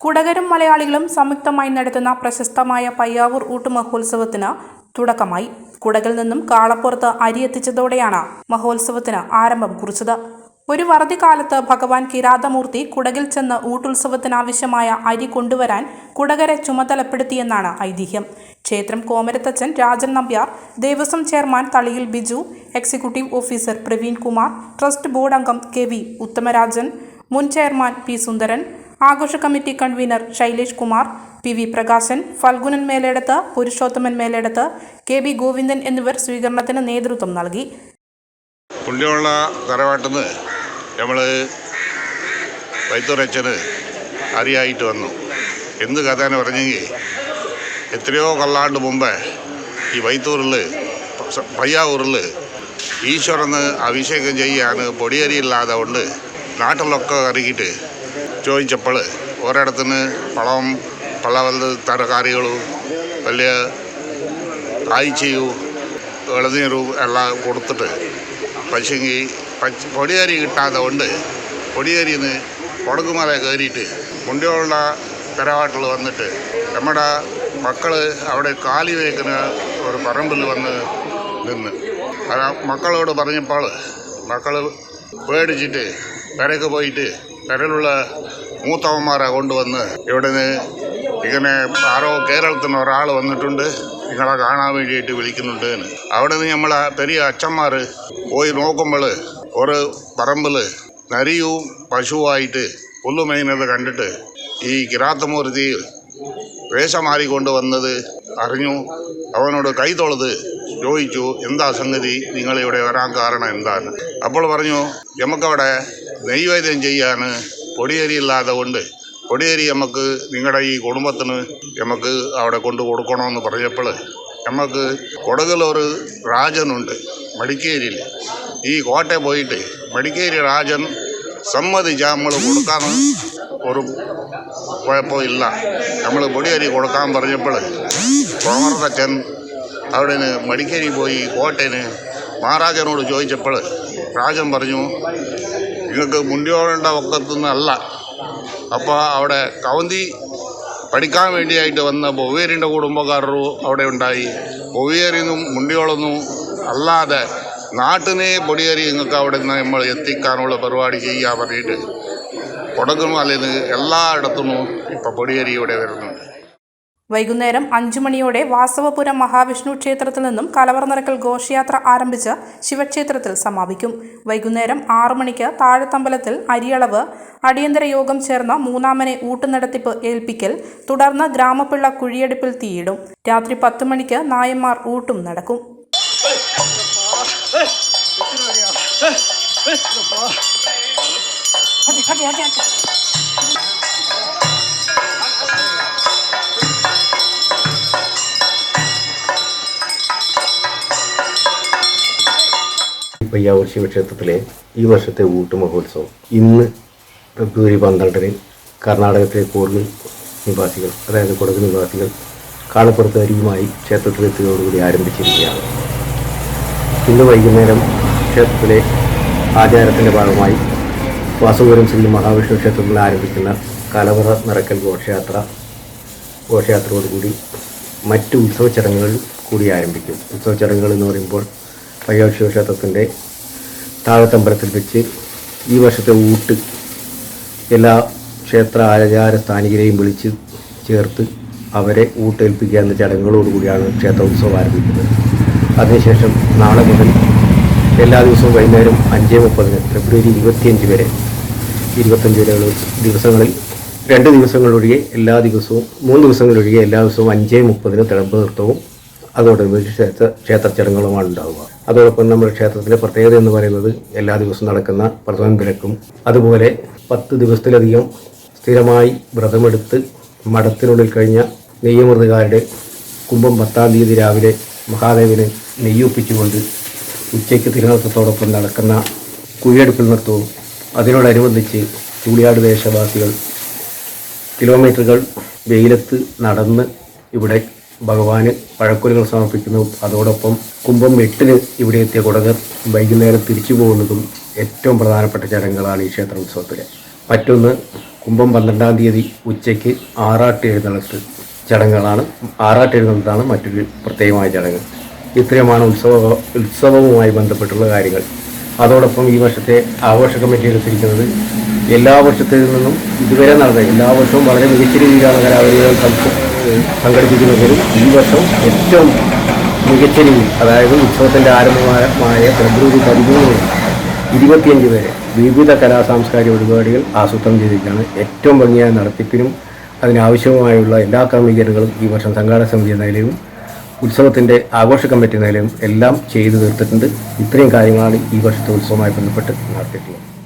കുടകരും മലയാളികളും സംയുക്തമായി നടത്തുന്ന പ്രശസ്തമായ പയ്യാവൂർ ഊട്ട് മഹോത്സവത്തിന് തുടക്കമായി. കുടകിൽ നിന്നും കാളപ്പുറത്ത് അരി എത്തിച്ചതോടെയാണ് മഹോത്സവത്തിന് ആരംഭം കുറിച്ചത്. ഒരു വറുതി കാലത്ത് ഭഗവാൻ കിരാതമൂർത്തി കുടകിൽ ചെന്ന് ഊട്ടുത്സവത്തിനാവശ്യമായ അരി കൊണ്ടുവരാൻ കുടകരെ ചുമതലപ്പെടുത്തിയെന്നാണ് ഐതിഹ്യം. ക്ഷേത്രം കോമരത്തച്ഛൻ Rajan Nambiar Devaswom chairman Thaliyil Biju executive officer Praveen Kumar trust board അംഗം കെ വി ഉത്തമരാജൻ മുൻ ചെയർമാൻ പി സുന്ദരൻ ആഘോഷ committee convener Shailesh Kumar P V Prakashan Phalgunan Meleduthu Purushothaman Meleduthu K B Govindan എന്നിവർ സ്വീകരണത്തിന് നേതൃത്വം നൽകി. പുണ്യമുള്ള തറവാട്ടിന്ന് നമ്മൾ വൈത്തുറച്ചന് അറിയായിട്ട് വന്നു. എന്ത് കഥ എന്ന് പറഞ്ഞെങ്കിൽ എത്രയോ കൊല്ലാണ്ട് മുമ്പേ ഈ വൈത്തൂരിൽ പയ്യാവൂരിൽ ഈശ്വരന് അഭിഷേകം ചെയ്യാൻ പൊടിയരിയില്ലാതെ കൊണ്ട് നാട്ടിലൊക്കെ ഇറങ്ങിയിട്ട് ചോദിച്ചപ്പോൾ ഒരിടത്തുനിന്ന് പഴം പല പല തരകാരികളും വലിയ കായ്ച്ചയും ഇളനീരും എല്ലാം കൊടുത്തിട്ട് പശുങ്കി പച്ച പൊടിയരി കിട്ടാതെ കൊണ്ട് പൊടിയരിന്ന് കൊടകുമല കയറിയിട്ട് മുണ്ടിയുള്ള തറവാട്ടിൽ വന്നിട്ട് നമ്മുടെ മക്കൾ അവിടെ കാലി വയ്ക്കുന്ന ഒരു പറമ്പിൽ വന്ന് നിന്ന്. അത് മക്കളോട് പറഞ്ഞപ്പോൾ മക്കൾ പേടിച്ചിട്ട് പെരക്ക് പോയിട്ട് പെരയിലുള്ള മൂത്തവന്മാരെ കൊണ്ടുവന്ന് ഇവിടുന്ന് ഇങ്ങനെ ആരോ കേരളത്തിൽ നിന്ന് ഒരാൾ വന്നിട്ടുണ്ട്. നിങ്ങളെ കാണാൻ വേണ്ടിയിട്ട് വിളിക്കുന്നുണ്ട് അവിടെ നിന്ന് നമ്മളെ പെരിയ അച്ഛന്മാർ പോയി നോക്കുമ്പോൾ ഒരു പറമ്പിൽ നരിയും പശുവായിട്ട് പുല്ല് കണ്ടിട്ട് ഈ കിരാത്തമൂർത്തി വേഷം മാറിക്കൊണ്ട് വന്നത് അറിഞ്ഞു. അവനോട് കൈ തൊഴുത് ചോദിച്ചു എന്താ സംഗതി? നിങ്ങളിവിടെ വരാൻ കാരണം എന്താണ് അപ്പോൾ പറഞ്ഞു നമുക്കവിടെ നെയ്വേദ്യം ചെയ്യാൻ പൊടിയരി ഇല്ലാതെ കൊണ്ട് പൊടിയരി നമുക്ക് നിങ്ങളുടെ ഈ കുടുംബത്തിന് നമുക്ക് അവിടെ കൊണ്ട് കൊടുക്കണമെന്ന് പറഞ്ഞപ്പോൾ നമുക്ക് കൊടകിലൊരു രാജനുണ്ട് മടിക്കേരിയിൽ ഈ കോട്ടയം പോയിട്ട് മടിക്കേരി രാജൻ സമ്മതിച്ചാൽ നമ്മൾ കൊടുക്കാൻ ഒരു കുഴപ്പമില്ല. നമ്മൾ പൊടിയരി കൊടുക്കാൻ പറഞ്ഞപ്പോൾ കോമർത്തച്ഛൻ അവിടെ മടിക്കേരി പോയി കോട്ടയന് മഹാരാജനോട് ചോദിച്ചപ്പോൾ രാജൻ പറഞ്ഞു നിങ്ങൾക്ക് മുണ്ടിയോളേണ്ട ഒക്കത്തുനിന്നല്ല അപ്പോൾ അവിടെ കവന്തി പഠിക്കാൻ വേണ്ടിയായിട്ട് വന്ന ബൊവേരിന്റെ കുടുംബക്കാരും അവിടെ ഉണ്ടായി. ബൊവേരിന്നും മുണ്ടിയോളൊന്നും അല്ലാതെ നാട്ടിനെ പൊടിയേറി നിങ്ങൾക്ക് അവിടെ നിന്ന് നമ്മൾ എത്തിക്കാനുള്ള പരിപാടി ചെയ്യാൻ പറഞ്ഞിട്ട് കൊടകുമലയിൽ നിന്ന് എല്ലായിടത്തുനിന്നും ഇപ്പോൾ പൊടിയേരി ഇവിടെ വരുന്നുണ്ട്. വൈകുന്നേരം അഞ്ചു മണിയോടെ വാസവപുരം മഹാവിഷ്ണു ക്ഷേത്രത്തിൽ നിന്നും കലവർ നിറക്കൽ ഘോഷയാത്ര ആരംഭിച്ച് ശിവക്ഷേത്രത്തിൽ സമാപിക്കും വൈകുന്നേരം ആറു മണിക്ക് താഴത്തമ്പലത്തിൽ അരിയളവ് അടിയന്തര യോഗം ചേർന്ന മൂന്നാമനെ ഊട്ടുനടത്തിപ്പ് ഏൽപ്പിക്കൽ തുടർന്ന് ഗ്രാമപ്പിള്ള കുഴിയെടുപ്പിൽ തീയിടും രാത്രി പത്തു മണിക്ക് നായന്മാർ ഊട്ടും നടക്കും പയ്യാവൂർ ശിവക്ഷേത്രത്തിലെ ഈ വർഷത്തെ ഊട്ട് മഹോത്സവം. ഇന്ന് ഫെബ്രുവരി പന്ത്രണ്ടിന് കർണാടകത്തിലെ കൂർഗ് നിവാസികൾ അതായത് കൊടക് നിവാസികൾ കാളപ്പുറത്ത് അരിയുമായി ക്ഷേത്രത്തിലെത്തിയതോടുകൂടി ആരംഭിച്ചിരിക്കുകയാണ്. ഇന്ന് വൈകുന്നേരം ക്ഷേത്രത്തിലെ ആചാരത്തിന്റെ ഭാഗമായി വാസുപുരം ശ്രീ മഹാവിഷ്ണു ക്ഷേത്രത്തിൽ ആരംഭിക്കുന്ന കലവറ നിറക്കൽ ഘോഷയാത്ര ഘോഷയാത്രയോടുകൂടി മറ്റ് ഉത്സവ ചടങ്ങുകൾ കൂടി ആരംഭിക്കും. ഉത്സവ ചടങ്ങുകൾ എന്ന് പറയുമ്പോൾ പയ്യാവ് ശിവക്ഷേത്രത്തിന്റെ താഴത്തമ്പലത്തിൽ വെച്ച് ഈ വർഷത്തെ ഊട്ട് എല്ലാ ക്ഷേത്ര ആചാര സ്ഥാനികരെയും വിളിച്ച് ചേർത്ത് അവരെ ഊട്ടേൽപ്പിക്കുക എന്ന ചടങ്ങുകളോടുകൂടിയാണ് ക്ഷേത്ര ഉത്സവം ആരംഭിക്കുന്നത്. അതിനുശേഷം നാളെ മുതൽ എല്ലാ ദിവസവും വൈകുന്നേരം അഞ്ച് മുപ്പതിന് ഫെബ്രുവരി ഇരുപത്തിയഞ്ച് വരെ ഇരുപത്തഞ്ച് വരെയുള്ള ദിവസങ്ങളിൽ രണ്ട് ദിവസങ്ങളൊഴികെ എല്ലാ ദിവസവും മൂന്ന് ദിവസങ്ങളൊഴികെ എല്ലാ ദിവസവും അഞ്ച് മുപ്പതിന് തിളമ്പ് നൃത്തവും അതോടനുബന്ധിച്ച് ക്ഷേത്ര ക്ഷേത്ര ചടങ്ങുകളുമാണ് ഉണ്ടാവുക. അതോടൊപ്പം നമ്മുടെ ക്ഷേത്രത്തിലെ പ്രത്യേകത എന്ന് പറയുന്നത് എല്ലാ ദിവസവും നടക്കുന്ന പ്രഥമൻ വിലക്കും. അതുപോലെ പത്ത് ദിവസത്തിലധികം സ്ഥിരമായി വ്രതമെടുത്ത് മഠത്തിനുള്ളിൽ കഴിഞ്ഞ നെയ്യമൃതുകാരുടെ കുംഭം പത്താം തീയതി രാവിലെ മഹാദേവിനെ നെയ്യൊപ്പിച്ചുകൊണ്ട് ഉച്ചയ്ക്ക് തിരുനൃത്തത്തോടൊപ്പം നടക്കുന്ന കുഴിയെടുപ്പിൽ നൃത്തവും അതിനോടനുബന്ധിച്ച് ചൂളിയാട് ദേശവാസികൾ കിലോമീറ്ററുകൾ വെയിലത്ത് നടന്ന് ഇവിടെ ഭഗവാന് പഴക്കൊലുകൾ സമർപ്പിക്കുന്നു. അതോടൊപ്പം കുംഭം എട്ടിന് ഇവിടെ എത്തിയ കുടകർ വൈകുന്നേരം തിരിച്ചു പോകുന്നതും ഏറ്റവും പ്രധാനപ്പെട്ട ചടങ്ങുകളാണ് ഈ ക്ഷേത്ര ഉത്സവത്തിൽ മറ്റൊന്ന് കുംഭം പന്ത്രണ്ടാം തീയതി ഉച്ചയ്ക്ക് ആറാട്ട് എഴുന്നള്ളത്ത് ചടങ്ങുകളാണ്. ആറാട്ട് എഴുന്നള്ളത്താണ് മറ്റൊരു പ്രത്യേകമായ ചടങ്ങ്. ഇത്രയുമാണ് ഉത്സവ ഉത്സവവുമായി ബന്ധപ്പെട്ടുള്ള കാര്യങ്ങൾ. അതോടൊപ്പം ഈ വർഷത്തെ ആഘോഷ കമ്മിറ്റി എടുത്തിരിക്കുന്നത് എല്ലാ വർഷത്തിൽ നിന്നും ഇതുവരെ നടന്ന എല്ലാ വർഷവും വളരെ മികച്ച രീതിയിലാണ് കലാപരികൾ സം- സംഘടിപ്പിക്കുന്നതെങ്കിലും ഈ വർഷം ഏറ്റവും മികച്ച രീതിയിൽ അതായത് ഉത്സവത്തിന്റെ ആരംഭമായ ഫെബ്രുവരി പതിമൂന്ന് ഇരുപത്തിയഞ്ച് വരെ വിവിധ കലാ സാംസ്കാരിക പരിപാടികൾ ആസൂത്രണം ചെയ്തിരിക്കുകയാണ്. ഏറ്റവും ഭംഗിയായ നടത്തിപ്പിനും അതിനാവശ്യമായുള്ള എല്ലാ ക്രമീകരണങ്ങളും ഈ വർഷം സംഘാടക സമിതി എന്ന നിലയിലും ഉത്സവത്തിന്റെ ആഘോഷ കമ്മിറ്റി നിലയിലും എല്ലാം ചെയ്തു തീർത്തിട്ടുണ്ട്. ഇത്രയും കാര്യങ്ങളാണ് ഈ വർഷത്തെ ഉത്സവമായി ബന്ധപ്പെട്ട് നടത്തിയിട്ടുള്ളത്.